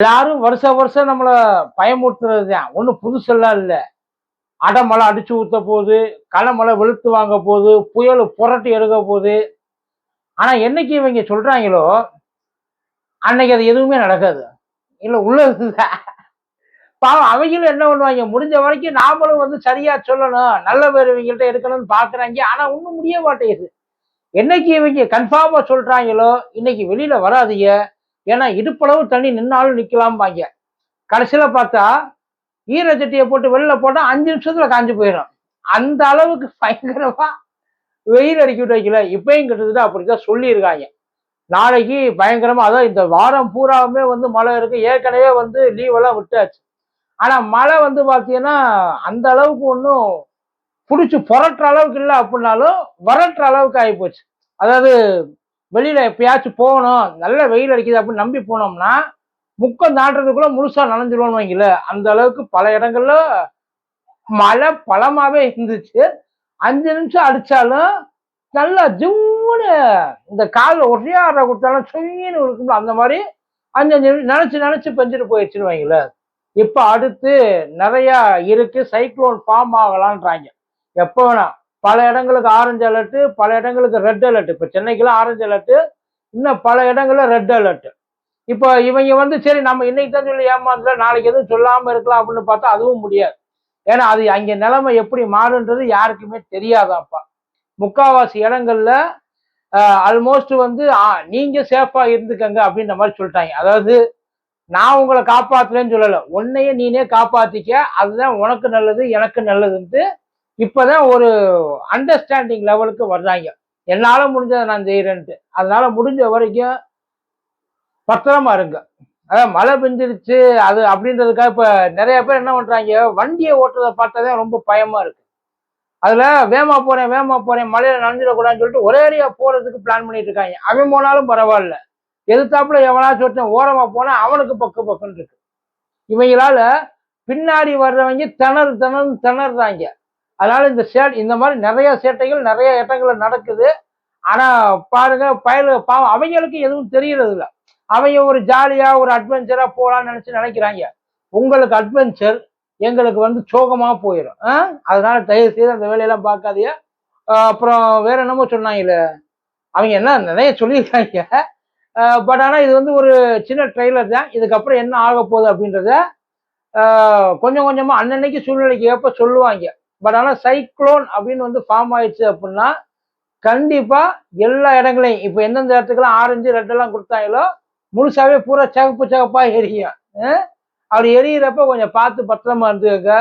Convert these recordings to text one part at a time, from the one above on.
எல்லாரும் வருஷ வருஷம் நம்மளை பயமுறுத்துறது தான் ஒன்றும் புதுசெல்லாம் இல்லை. அடமழை அடிச்சு ஊத்த போகுது களமழை வெளுத்து வாங்க போகுது புயல் புரட்டி எடுக்க போகுது. ஆனால் என்னைக்கு இவங்க சொல்கிறாங்களோ அன்னைக்கு அது எதுவுமே நடக்காது. இல்லை உள்ளது பாவம் அவங்களும் என்ன பண்ணுவாங்க? முடிஞ்ச வரைக்கும் நாமளும் வந்து சரியா சொல்லணும். நல்ல பேர் இவங்கள்ட்ட எடுக்கணும்னு பார்க்குறாங்க ஆனால் ஒன்றும் முடிய மாட்டேங்குது. என்னைக்கு இவங்க கன்ஃபார்மாக சொல்கிறாங்களோ இன்னைக்கு வெளியில் வராதீங்க. ஏன்னா இடுப்பளவு தண்ணி நின்னாலும் நிக்கலாம்பாங்க. கடைசியில பார்த்தா ஈர சட்டியை போட்டு வெளில போட்டால் அஞ்சு நிமிஷத்துல காஞ்சி போயிடும். அந்த அளவுக்கு பயங்கரமா வெயில் அடிக்கிட்டு வைக்கல. இப்பயும் கிட்டத்தட்ட அப்படிதான் சொல்லியிருக்காங்க. நாளைக்கு பயங்கரமா அதான் இந்த வாரம் பூராவுமே வந்து மழை இருக்கு. ஏற்கனவே வந்து லீவெல்லாம் விட்டாச்சு. ஆனா மழை வந்து பார்த்தீங்கன்னா அந்த அளவுக்கு ஒன்றும் பிடிச்சி புரட்டுற அளவுக்கு இல்லை அப்படின்னாலும் வரட்டுற அளவுக்கு ஆகிப்போச்சு அதாவது வெளியில எப்பயாச்சும் போகணும் நல்ல வெயில் அடிக்குது அப்படின்னு நம்பி போனோம்னா முக்கம் தாண்டதுக்குள்ள முழுசா நனைஞ்சிருவோம்னு வைங்கள அந்த அளவுக்கு பல இடங்கள்ல மழை பழமாவே இருந்துச்சு. அஞ்சு நிமிஷம் அடிச்சாலும் நல்லா ஜிம்முன்னு இந்த காலில் ஒரே ஆற கொடுத்தாலும் சுயின்னு இருக்கும்ல அந்த மாதிரி அஞ்சு அஞ்சு நிமிஷம் நினைச்சு நினைச்சு பெஞ்சிட்டு போயிடுச்சுன்னு வைங்களேன் இப்போ அடுத்து நிறைய இருக்கு சைக்ளோன் ஃபார்ம் ஆகலான்றாங்க எப்போ வேணா. பல இடங்களுக்கு ஆரஞ்சு அலர்ட்டு பல இடங்களுக்கு ரெட் அலர்ட் இப்போ சென்னைக்கெல்லாம் ஆரஞ்சு அலர்ட்டு இன்னும் பல இடங்களில் ரெட் அலர்ட் இப்போ இவங்க வந்து சரி நம்ம இன்னைக்கு தான் சொல்லி ஏமாந்துல நாளைக்கு எதுவும் சொல்லாமல் இருக்கலாம் அப்படின்னு பார்த்தா அதுவும் முடியாது. ஏன்னா அது அங்கே நிலைமை எப்படி மாறுன்றது யாருக்குமே தெரியாதாப்பா. முக்காவாசி இடங்கள்ல ஆல்மோஸ்ட் வந்து ஆ, நீங்க சேஃபா இருந்துக்கங்க அப்படின்ற மாதிரி சொல்லிட்டாங்க. அதாவது நான் உங்களை காப்பாத்துறேன்னு சொல்லலை. உன்னையே நீனே காப்பாத்திக்க அதுதான் உனக்கு நல்லது எனக்கு நல்லதுன்ட்டு இப்போதான் ஒரு அண்டர்ஸ்டாண்டிங் லெவலுக்கு வர்றாங்க. என்னால் முடிஞ்சதை நான் செய்கிறேன்ட்டு அதனால முடிஞ்ச வரைக்கும் பத்திரமா இருங்க. அதான் மழை பெஞ்சிருச்சு அது அப்படின்றதுக்காக இப்போ நிறைய பேர் என்ன பண்ணுறாங்க வண்டியை ஓட்டுறதை பார்த்ததே ரொம்ப பயமாக இருக்கு. அதில் வேமா போகிறேன் வேமா போகிறேன் மழையில் நனைஞ்சிடக்கூடாதுன்னு சொல்லிட்டு ஒரே போகிறதுக்கு பிளான் பண்ணிட்டு இருக்காங்க. அவன் போனாலும் பரவாயில்ல. எதிர்த்தாப்புல எவனாச்சும் ஒருத்தன் ஓரமாக போனால் அவனுக்கு பக்கு பக்குன்னு இருக்கு. இவங்களால பின்னாடி வர்றவங்க திணறு திணறு திணறாங்க அதனால இந்த சே இந்த மாதிரி நிறைய சேட்டைகள் நிறைய இடங்கள் நடக்குது. ஆனா பாருங்க பயலு பாவம் அவங்களுக்கு எதுவும் தெரியறது இல்லை அவங்க ஒரு ஜாலியா ஒரு அட்வென்ச்சரா போகலான்னு நினைச்சு நினைக்கிறாங்க. உங்களுக்கு அட்வென்ச்சர் எங்களுக்கு வந்து சோகமா போயிடும் ஆ? அதனால தயவு செய்து அந்த வேலையெல்லாம் பார்க்காதீங்க. அப்புறம் வேற என்னமோ சொன்னாங்களே. அவங்க என்ன நிறைய சொல்லியிருக்காங்க. பட் ஆனால் இது வந்து ஒரு சின்ன ட்ரெய்லர் தான். இதுக்கப்புறம் என்ன ஆக போகுது அப்படின்றத கொஞ்சம் கொஞ்சமாக அன்னன்னைக்கு சூழ்நிலைக்கு ஏற்ப சொல்லுவாங்க. பட் ஆனால் சைக்ளோன் அப்படின்னு வந்து ஃபார்ம் ஆயிடுச்சு அப்படின்னா கண்டிப்பாக எல்லா இடங்களையும் இப்போ எந்தெந்த இடத்துக்குலாம் ஆரஞ்சு ரெட்டெல்லாம் கொடுத்தாங்களோ முழுசாவே பூரா சிகப்பு சிகப்பாக எரியும். அப்படி எரியிறப்ப கொஞ்சம் பார்த்து பத்திரமா இருந்துக்க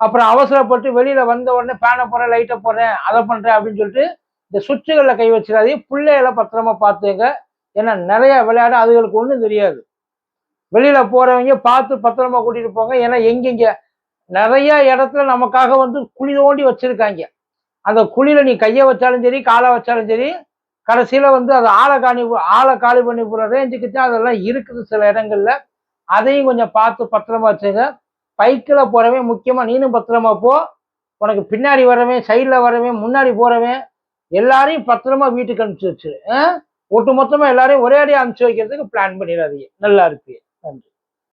அப்புறம் அவசரப்பட்டு வெளியில் வந்த உடனே பேனை போடுறேன் லைட்டை போடுறேன் அதை பண்ணுறேன் அப்படின்னு சொல்லிட்டு இந்த சுவிட்சுகளில் கை வச்சிடாதீங்க. பிள்ளைகளை பத்திரமா பார்த்துக்க ஏன்னா நிறைய விளையாட அதுகளுக்கு ஒன்றும் தெரியாது. வெளியில் போகிறவங்க பார்த்து பத்திரமா கூட்டிகிட்டு போங்க. ஏன்னா எங்கெங்க நிறைய இடத்துல நமக்காக வந்து குழி தோண்டி வச்சிருக்காங்க. அந்த குழியில நீ கையை வச்சாலும் சரி காலை வச்சாலும் சரி கடைசியில வந்து அது ஆளை காணி ஆளை காலி பண்ணி போற ரேஞ்சுக்கு தான் அதெல்லாம் இருக்குது சில இடங்கள்ல. அதையும் கொஞ்சம் பார்த்து பத்திரமா வச்சுங்க. பைக்கில் போறவன் முக்கியமா நீனும் பத்திரமா போ. உனக்கு பின்னாடி வரவன் சைடில் வரவன் முன்னாடி போறவன் எல்லாரையும் பத்திரமா வீட்டுக்கு அனுப்பிச்சு வச்சு ஒட்டு மொத்தமா எல்லாரையும் ஒரே அடியாக அனுப்பிச்சு வைக்கிறதுக்கு பிளான் பண்ணிடாதீங்க. நல்லா இருக்கு. நன்றி.